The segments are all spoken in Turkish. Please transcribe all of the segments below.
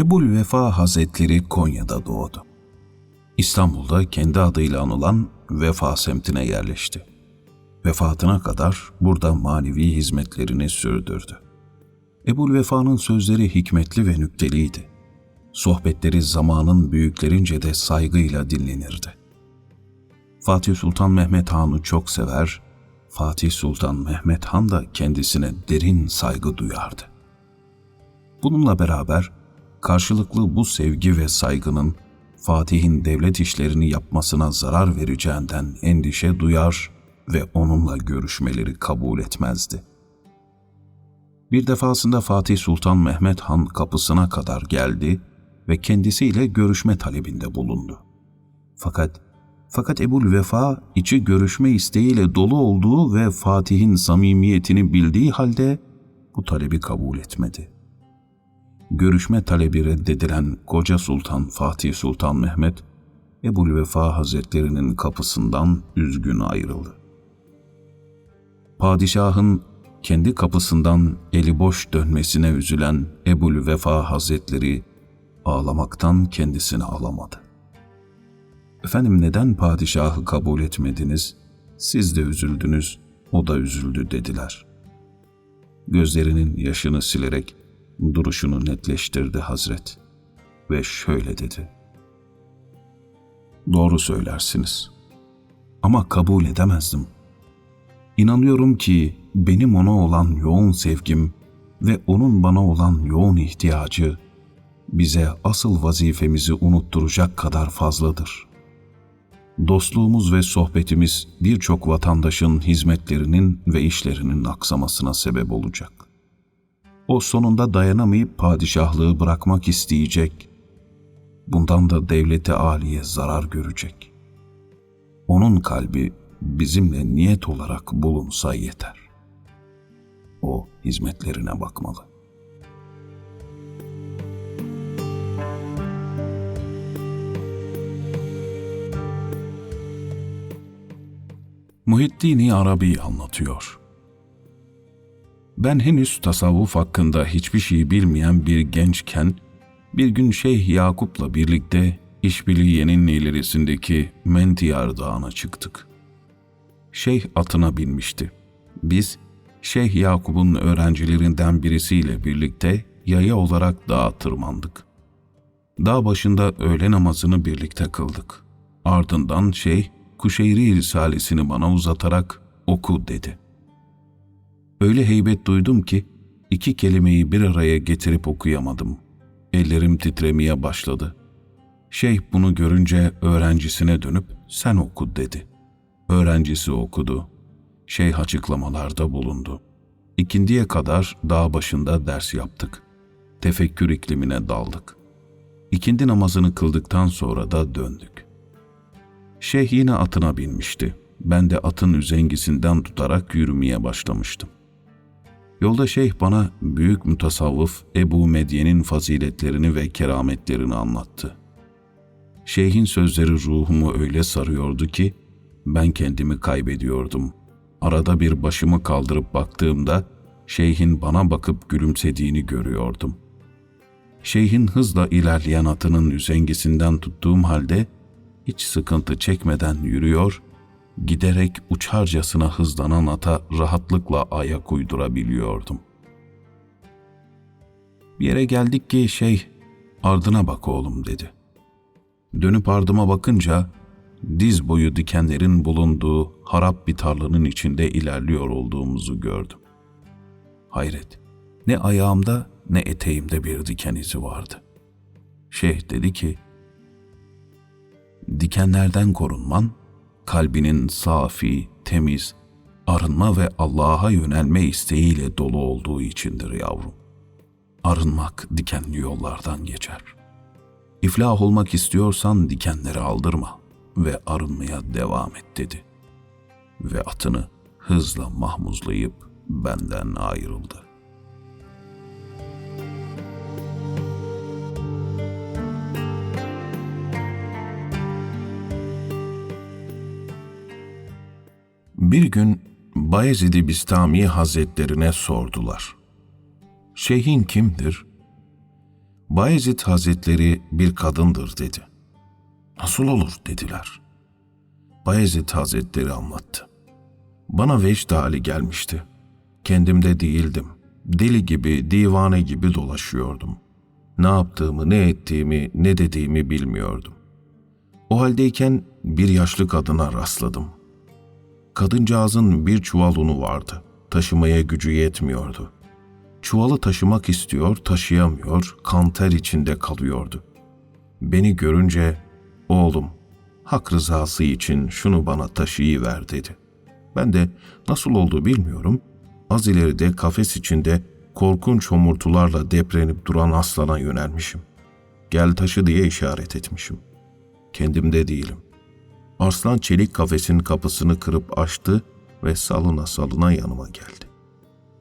Ebul Vefa Hazretleri Konya'da doğdu. İstanbul'da kendi adıyla anılan Vefa semtine yerleşti. Vefatına kadar burada manevi hizmetlerini sürdürdü. Ebul Vefa'nın sözleri hikmetli ve nükteliydi. Sohbetleri zamanın büyüklerince de saygıyla dinlenirdi. Fatih Sultan Mehmet Han'ı çok sever, Fatih Sultan Mehmet Han da kendisine derin saygı duyardı. Bununla beraber karşılıklı bu sevgi ve saygının Fatih'in devlet işlerini yapmasına zarar vereceğinden endişe duyar ve onunla görüşmeleri kabul etmezdi. Bir defasında Fatih Sultan Mehmet Han kapısına kadar geldi ve kendisiyle görüşme talebinde bulundu. Fakat fakat Ebul Vefa içi görüşme isteğiyle dolu olduğu ve Fatih'in samimiyetini bildiği halde bu talebi kabul etmedi. Görüşme talebi reddedilen Koca Sultan Fatih Sultan Mehmet, Ebul Vefa Hazretlerinin kapısından üzgün ayrıldı. Padişahın kendi kapısından eli boş dönmesine üzülen Ebul Vefa Hazretleri ağlamaktan kendisini alamadı. Efendim neden padişahı kabul etmediniz? Siz de üzüldünüz, o da üzüldü dediler. Gözlerinin yaşını silerek duruşunu netleştirdi Hazret ve şöyle dedi. Doğru söylersiniz. Ama kabul edemezdim. İnanıyorum ki benim ona olan yoğun sevgim ve onun bana olan yoğun ihtiyacı bize asıl vazifemizi unutturacak kadar fazladır. Dostluğumuz ve sohbetimiz birçok vatandaşın hizmetlerinin ve işlerinin aksamasına sebep olacak. O sonunda dayanamayıp padişahlığı bırakmak isteyecek. Bundan da devleti aliye zarar görecek. Onun kalbi bizimle niyet olarak bulunsa yeter. O hizmetlerine bakmalı. Muhiddin Arabi anlatıyor. Ben henüz tasavvuf hakkında hiçbir şey bilmeyen bir gençken bir gün Şeyh Yakup'la birlikte İşbiliye'nin ilerisindeki Mentiyar Dağı'na çıktık. Şeyh atına binmişti. Biz Şeyh Yakup'un öğrencilerinden birisiyle birlikte yaya olarak dağa tırmandık. Dağ başında öğle namazını birlikte kıldık. Ardından Şeyh Kuşeyri Risalesini bana uzatarak oku dedi. Öyle heybet duydum ki iki kelimeyi bir araya getirip okuyamadım. Ellerim titremeye başladı. Şeyh bunu görünce öğrencisine dönüp sen oku dedi. Öğrencisi okudu. Şeyh açıklamalarda bulundu. İkindiye kadar dağ başında ders yaptık. Tefekkür iklimine daldık. İkindi namazını kıldıktan sonra da döndük. Şeyh yine atına binmişti. Ben de atın üzengisinden tutarak yürümeye başlamıştım. Yolda şeyh bana büyük mutasavvıf Ebu Medye'nin faziletlerini ve kerametlerini anlattı. Şeyhin sözleri ruhumu öyle sarıyordu ki ben kendimi kaybediyordum. Arada bir başımı kaldırıp baktığımda şeyhin bana bakıp gülümsediğini görüyordum. Şeyhin hızla ilerleyen atının üzengisinden tuttuğum halde hiç sıkıntı çekmeden yürüyor, giderek uçarcasına hızlanan ata rahatlıkla ayak uydurabiliyordum. Bir yere geldik ki şey, ardına bak oğlum dedi. Dönüp ardıma bakınca diz boyu dikenlerin bulunduğu harap bir tarlanın içinde ilerliyor olduğumuzu gördüm. Hayret, ne ayağımda ne eteğimde bir diken izi vardı. Şeyh dedi ki, dikenlerden korunman, kalbinin safi, temiz, arınma ve Allah'a yönelme isteğiyle dolu olduğu içindir yavrum. Arınmak dikenli yollardan geçer. İflah olmak istiyorsan dikenleri aldırma ve arınmaya devam et dedi. Ve atını hızla mahmuzlayıp benden ayrıldı. Bir gün Bayezid-i Bistami Hazretlerine sordular. Şeyhin kimdir? Bayezid Hazretleri bir kadındır dedi. Nasıl olur dediler. Bayezid Hazretleri anlattı. Bana vecd hali gelmişti. Kendimde değildim. Deli gibi, divane gibi dolaşıyordum. Ne yaptığımı, ne ettiğimi, ne dediğimi bilmiyordum. O haldeyken bir yaşlı kadına rastladım. Kadıncağızın bir çuval unu vardı. Taşımaya gücü yetmiyordu. Çuvalı taşımak istiyor, taşıyamıyor, kanter içinde kalıyordu. Beni görünce, oğlum, hak rızası için şunu bana taşıyıver dedi. Ben de nasıl oldu bilmiyorum, az ileride kafes içinde korkunç homurtularla deprenip duran aslana yönelmişim. Gel taşı diye işaret etmişim. Kendimde değilim. Arslan çelik kafesin kapısını kırıp açtı ve salına salına yanıma geldi.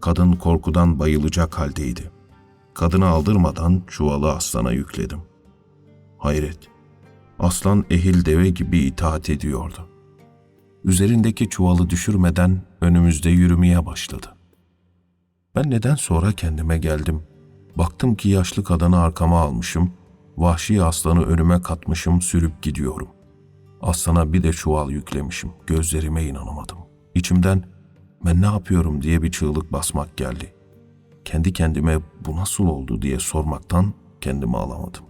Kadın korkudan bayılacak haldeydi. Kadını aldırmadan çuvalı aslana yükledim. Hayret, aslan ehil deve gibi itaat ediyordu. Üzerindeki çuvalı düşürmeden önümüzde yürümeye başladı. Ben neden sonra kendime geldim. Baktım ki yaşlı kadını arkama almışım, vahşi aslanı önüme katmışım, sürüp gidiyorum. Aslana bir de çuval yüklemişim. Gözlerime inanamadım. İçimden ben ne yapıyorum diye bir çığlık basmak geldi. Kendi kendime bu nasıl oldu diye sormaktan kendimi alamadım.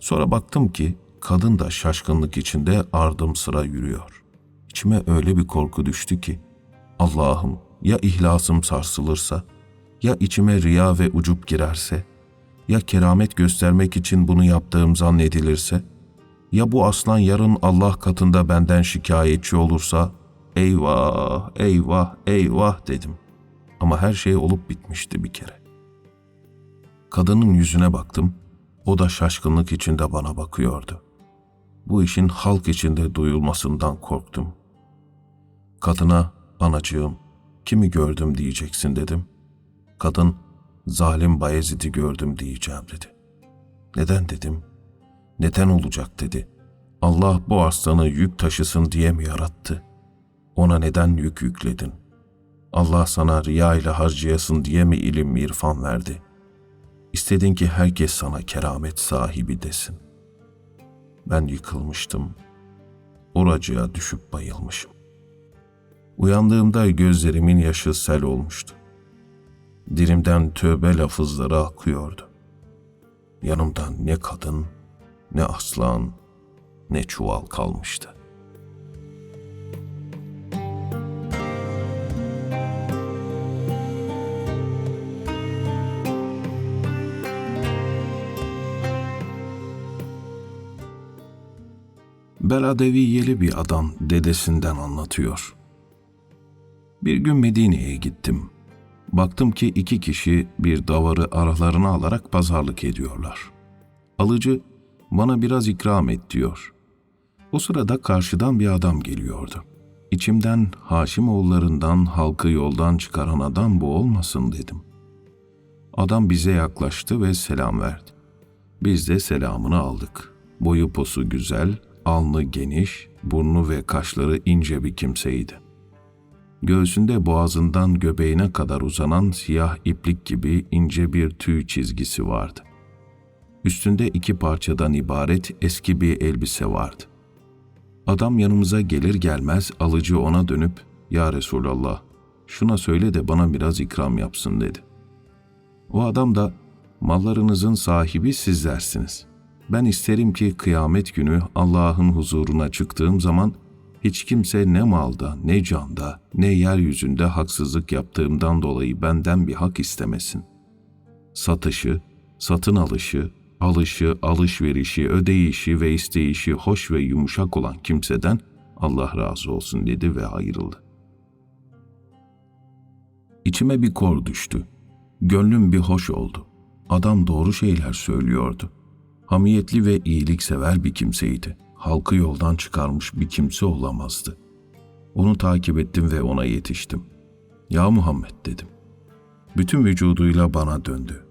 Sonra baktım ki kadın da şaşkınlık içinde ardım sıra yürüyor. İçime öyle bir korku düştü ki Allah'ım ya ihlasım sarsılırsa, ya içime riya ve ucup girerse, ya keramet göstermek için bunu yaptığım zannedilirse, ya bu aslan yarın Allah katında benden şikayetçi olursa, eyvah, eyvah, eyvah dedim. Ama her şey olup bitmişti bir kere. Kadının yüzüne baktım, o da şaşkınlık içinde bana bakıyordu. Bu işin halk içinde duyulmasından korktum. Kadına, anacığım, kimi gördüm diyeceksin dedim. Kadın, zalim Bayezid'i gördüm diyeceğim dedi. Neden dedim. Neden olacak dedi. Allah bu aslanı yük taşısın diye mi yarattı? Ona neden yük yükledin? Allah sana riya ile harcayasın diye mi ilim irfan verdi? İstedin ki herkes sana keramet sahibi desin. Ben yıkılmıştım. Oracıya düşüp bayılmışım. Uyandığımda gözlerimin yaşı sel olmuştu. Dilimden tövbe lafızları akıyordu. Yanımdan ne kadın, ne aslan, ne çuval kalmıştı. Beladeviyeli bir adam dedesinden anlatıyor. Bir gün Medine'ye gittim. Baktım ki iki kişi bir davarı aralarına alarak pazarlık ediyorlar. Alıcı bana biraz ikram et diyor. O sırada karşıdan bir adam geliyordu. İçimden Haşimoğullarından halkı yoldan çıkaran adam bu olmasın dedim. Adam bize yaklaştı ve selam verdi. Biz de selamını aldık. Boyu posu güzel, alnı geniş, burnu ve kaşları ince bir kimseydi. Göğsünde boğazından göbeğine kadar uzanan siyah iplik gibi ince bir tüy çizgisi vardı. Üstünde iki parçadan ibaret eski bir elbise vardı. Adam yanımıza gelir gelmez alıcı ona dönüp ''Ya Resulallah, şuna söyle de bana biraz ikram yapsın.'' dedi. O adam da ''Mallarınızın sahibi sizlersiniz. Ben isterim ki kıyamet günü Allah'ın huzuruna çıktığım zaman hiç kimse ne malda, ne canda, ne yeryüzünde haksızlık yaptığımdan dolayı benden bir hak istemesin. Satışı, satın alışı, alışı, alışverişi, ödeyişi ve isteyişi hoş ve yumuşak olan kimseden Allah razı olsun dedi ve ayrıldı. İçime bir kor düştü. Gönlüm bir hoş oldu. Adam doğru şeyler söylüyordu. Hamiyetli ve iyiliksever bir kimseydi. Halkı yoldan çıkarmış bir kimse olamazdı. Onu takip ettim ve ona yetiştim. Ya Muhammed dedim. Bütün vücuduyla bana döndü.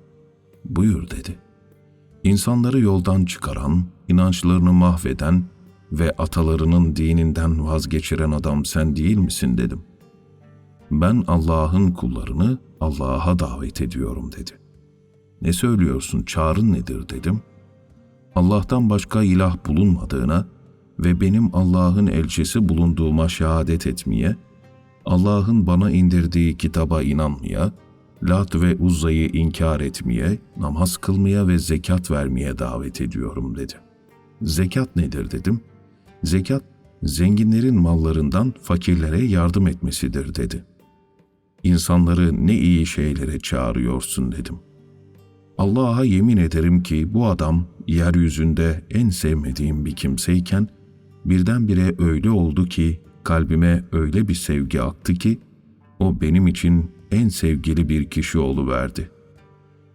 Buyur dedi. İnsanları yoldan çıkaran, inançlarını mahveden ve atalarının dininden vazgeçiren adam sen değil misin dedim. Ben Allah'ın kullarını Allah'a davet ediyorum dedi. Ne söylüyorsun, çağrın nedir dedim. Allah'tan başka ilah bulunmadığına ve benim Allah'ın elçisi bulunduğuma şehadet etmeye, Allah'ın bana indirdiği kitaba inanmaya, Lat ve Uzza'yı inkar etmeye, namaz kılmaya ve zekat vermeye davet ediyorum dedi. Zekat nedir dedim. Zekat, zenginlerin mallarından fakirlere yardım etmesidir dedi. İnsanları ne iyi şeylere çağırıyorsun dedim. Allah'a yemin ederim ki bu adam yeryüzünde en sevmediğim bir kimseyken birdenbire öyle oldu ki kalbime öyle bir sevgi aktı ki o benim için en sevgili bir kişi oluverdi.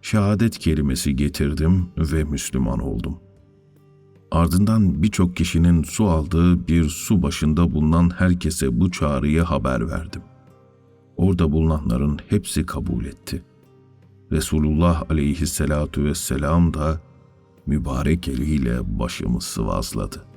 Şehadet kelimesi getirdim ve Müslüman oldum. Ardından birçok kişinin su aldığı bir su başında bulunan herkese bu çağrıyı haber verdim. Orada bulunanların hepsi kabul etti. Resulullah aleyhisselatu vesselam da mübarek eliyle başımı sıvazladı.